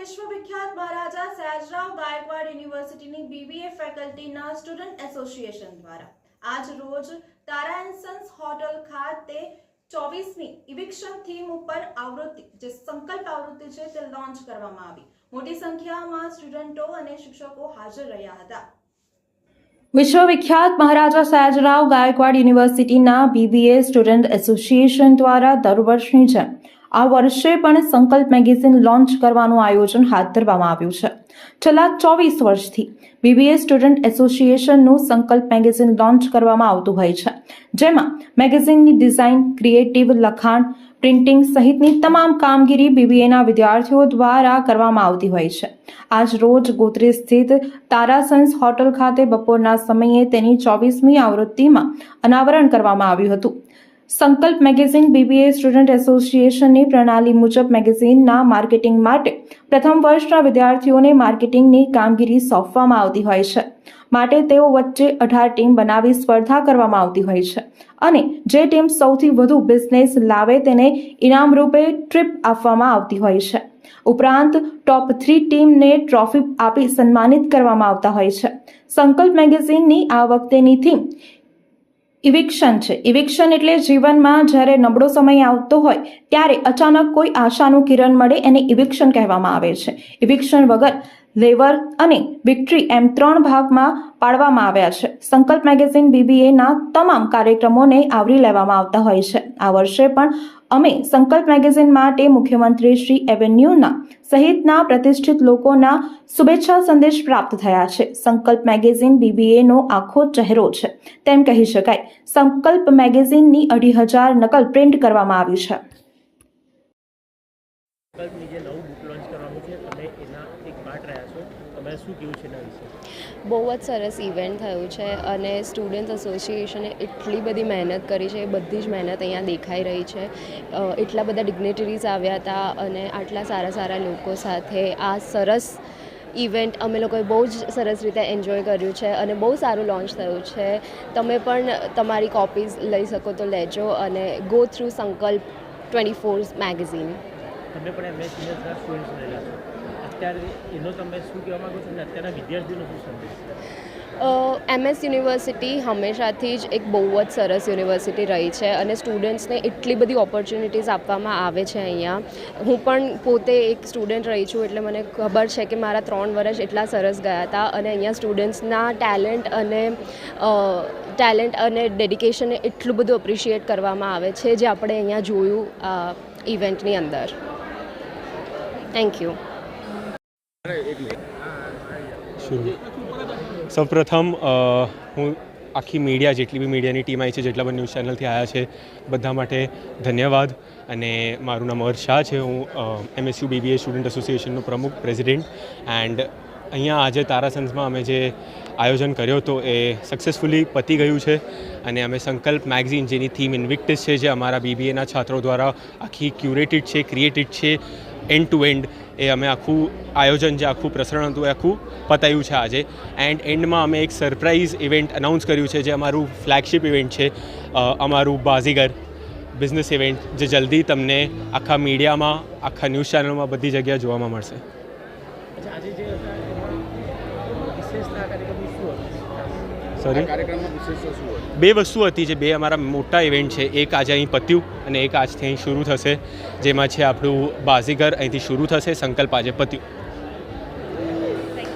વિશ્વવિખ્યાત મહારાજા સયાજરાવ ગાયકવાડ યુનિવર્સિટીની BBA ફેકલ્ટીના student association દ્વારા. આજ રોજ તારા એન્ડ હોટલ ખાતે ચોવીસમી ઇવિક્શન થીમ ઉપર આવૃત્તિ, જે સંકલ્પ આવૃત્તિ છે તે લોન્ચ કરવામાં આવી. મોટી સંખ્યામાં સ્ટુડન્ટો અને શિક્ષકો હાજર રહ્યા હતા. વિશ્વવિખ્યાત મહારાજા સયાજરાવ ગાયકવાડ યુનિવર્સિટીના બીબીએ સ્ટુડન્ટ એસોસિએશન દ્વારા દર વર્ષની જેમ આ વર્ષે પણ સંકલ્પ મેગેઝિન લોન્ચ કરવાનું આયોજન હાથ ધરવામાં આવ્યું છે. છેલ્લા ચોવીસ વર્ષથી બીબીએ સ્ટુડન્ટ એસોસિએશનનું સંકલ્પ મેગેઝિન લોન્ચ કરવામાં આવતું હોય છે. જેમાં મેગેઝિનની ડિઝાઇન, ક્રિએટિવ લખાણ, પ્રિન્ટિંગ સહિતની તમામ કામગીરી બીબીએના વિદ્યાર્થીઓ દ્વારા કરવામાં આવતી હોય છે. આજ રોજ ગોત્રી સ્થિત તારાસન્સ હોટલ ખાતે બપોરના સમયે તેની ચોવીસમી આવૃત્તિમાં અનાવરણ કરવામાં આવ્યું હતું. સંકલ્પ મેગેઝિન બીબીએ સ્ટુડન્ટ એસોસિએશનની પ્રણાલી મુજબ મેગેઝિનના માર્કેટિંગ માટે પ્રથમ વર્ષના વિદ્યાર્થીઓને માર્કેટિંગની કામગીરી સોંપવામાં આવતી હોય છે. માટે તેઓ વચ્ચે અઢાર ટીમ બનાવી સ્પર્ધા કરવામાં આવતી હોય છે અને જે ટીમ સૌથી વધુ બિઝનેસ લાવે તેને ઇનામ રૂપે ટ્રીપ આપવામાં આવતી હોય છે. ઉપરાંત ટોપ થ્રી ટીમને ટ્રોફી આપી સન્માનિત કરવામાં આવતા હોય છે. સંકલ્પ મેગેઝિનની આ વખતેની થીમ ઇવિક્શન છે. ઇવિક્શન એટલે જીવનમાં જ્યારે નબળો સમય આવતો હોય, ત્યારે અચાનક કોઈ આશાનું કિરણ મળે એને ઇવિક્શન કહેવામાં આવે છે. ઇવિક્શન વગર લેવર અને વિક્ટરી એમ ત્રણ ભાગમાં પાડવામાં આવ્યા છે. સંકલ્પ મેગેઝિન, બીબીએના તમામ કાર્યક્રમોને આવરી લેવામાં આવતા હોય છે. આ વર્ષે પણ અમે સંકલ્પ મેગેઝિન માટે મુખ્યમંત્રી શ્રી એવેન્યુના સહિતના પ્રતિષ્ઠિત લોકોના શુભેચ્છા સંદેશ પ્રાપ્ત થયા છે. સંકલ્પ મેગેઝિન બીબીએનો આખો ચહેરો છે. તેમ કહી શકાય, સંકલ્પ મેગેઝિનની અઢી હજાર નકલ પ્રિન્ટ કરવામાં આવી છે. સંકલ્પની જે નવું બુક લોન્ચ કરવાનું છે તમે એના એક પાર્ટ રહ્યા તમારે શું કેવું છે એના વિશે? બહુ જ સરસ ઇવેન્ટ થયું છે અને સ્ટુડન્ટ એસોસિએશને એટલી બધી મહેનત કરી છે એ બધી જ મહેનત અહીંયા દેખાઈ રહી છે. એટલા બધા ડિગ્નેટરીઝ આવ્યા હતા અને આટલા સારા સારા લોકો સાથે આ સરસ ઇવેન્ટ અમે લોકોએ બહુ જ સરસ રીતે એન્જોય કર્યું છે અને બહુ સારું લોન્ચ થયું છે. તમે પણ તમારી કોપીઝ લઈ શકો તો લેજો અને go through Sankalp twenty four magazine તમે પણ અત્યારે એનો તમે શું કહેવા માગો છો? અત્યારના વિદ્યાર્થીઓનો શું સંદેશ એમએસ યુનિવર્સિટી હંમેશાથી જ એક બહુ જ સરસ યુનિવર્સિટી રહી છે અને સ્ટુડન્ટ્સને એટલી બધી ઓપોર્ચ્યુનિટીઝ આપવામાં આવે છે અહીંયા. હું પણ પોતે એક સ્ટુડન્ટ રહી છું એટલે મને ખબર છે કે મારા ત્રણ વર્ષ એટલા સરસ ગયા હતા અને અહીંયા સ્ટુડન્ટ્સના ટેલેન્ટ અને ટેલેન્ટ અને ડેડિકેશનને એટલું બધું એપ્રિશિએટ કરવામાં આવે છે જે આપણે અહીંયા જોયું ઇવેન્ટની અંદર. થેન્ક યુ સૌપ્રથમ હું આખી મીડિયા, જેટલી બી મીડિયાની ટીમ આવી છે, જેટલા પણ ન્યૂઝ ચેનલથી આવ્યા છે, બધા માટે ધન્યવાદ. અને મારું નામ અર્ષ શાહ છે. હું એમએસયુ બીબીએ સ્ટુડન્ટ એસોસિએશનનો પ્રમુખ પ્રેસિડેન્ટ એન્ડ અહીંયા આજે તારાસન્સમાં અમે જે આયોજન કર્યો હતો, એ સક્સેસફુલી પતી ગયું છે. અને અમે સંકલ્પ મેગઝીન, જેની થીમ ઇન્વિક્ટિસ છે, જે અમારા બીબીએના છાત્રો દ્વારા આખી ક્યુરેટેડ છે ક્રિએટેડ છે એન્ડ ટુ એન્ડ એ અમે આખું આયોજન જે આખું પ્રસરણ હતું એ આખું પતાયું છે આજે. એન્ડ એન્ડમાં અમે એક સરપ્રાઇઝ ઇવેન્ટ અનાઉન્સ કર્યું છે જે અમારું ફ્લેગશિપ ઇવેન્ટ છે અમારું બાઝીગર બિઝનેસ ઇવેન્ટ જે જલ્દી તમને આખા મીડિયામાં આખા ન્યૂઝ ચેનલમાં બધી જગ્યાએ જોવામાં મળશે. સોરી બે વસ્તુ હતી જે બે અમારા મોટા ઇવેન્ટ છે. એક આજે અહીં પત્યું અને એક આજથી અહીં શરૂ થશે. જેમાં છે આપણું બાઝીગર અહીંથી શરૂ થશે સંકલ્પ આજે પત્યું.